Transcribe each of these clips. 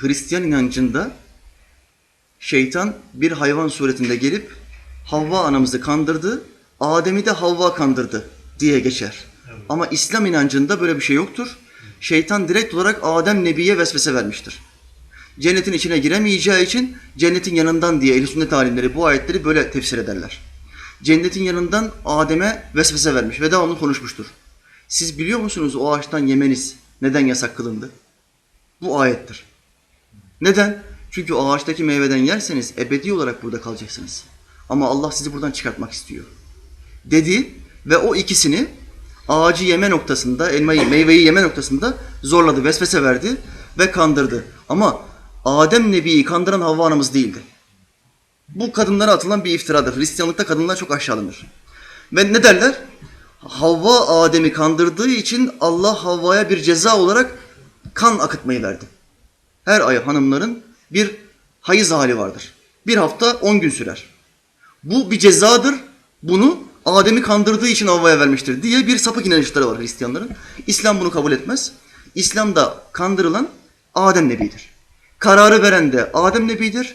Hristiyan inancında şeytan bir hayvan suretinde gelip Havva anamızı kandırdı, Adem'i de Havva kandırdı diye geçer. Ama İslam inancında böyle bir şey yoktur. Şeytan direkt olarak Adem Nebi'ye vesvese vermiştir. Cennetin içine giremeyeceği için cennetin yanından diye ehl sünnet alimleri bu ayetleri böyle tefsir ederler. Cennetin yanından Adem'e vesvese vermiş ve devamlı konuşmuştur. Siz biliyor musunuz o ağaçtan yemeniz neden yasak kılındı? Bu ayettir. Neden? Çünkü o ağaçtaki meyveden yerseniz ebedi olarak burada kalacaksınız. Ama Allah sizi buradan çıkartmak istiyor. Dedi ve o ikisini ağacı yeme noktasında, elmayı, meyveyi yeme noktasında zorladı, vesvese verdi ve kandırdı. Ama Adem Nebi'yi kandıran Havva anamız değildi. Bu kadınlara atılan bir iftiradır. Hristiyanlıkta kadınlar çok aşağılanır. Ve ne derler? Havva Adem'i kandırdığı için Allah Havva'ya bir ceza olarak kan akıtmayı verdi. Her ay hanımların bir hayız hali vardır. Bir hafta on gün sürer. Bu bir cezadır. Bunu Adem'i kandırdığı için Havva'ya vermiştir diye bir sapık inanışları var Hristiyanların. İslam bunu kabul etmez. İslam'da kandırılan Adem Nebi'dir. Kararı veren de Adem Nebi'dir.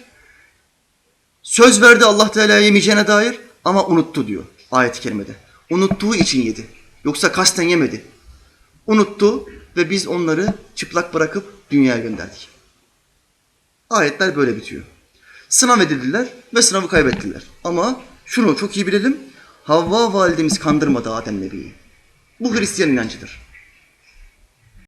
Söz verdi Allah Teala yemeyeceğine dair ama unuttu diyor ayet-i kerimede. Unuttuğu için yedi. Yoksa kasten yemedi. Unuttu ve biz onları çıplak bırakıp dünyaya gönderdik. Ayetler böyle bitiyor. Sınav edildiler ve sınavı kaybettiler. Ama şunu çok iyi bilelim. Havva validemiz kandırmadı Adem Nebi'yi. Bu Hristiyan inancıdır.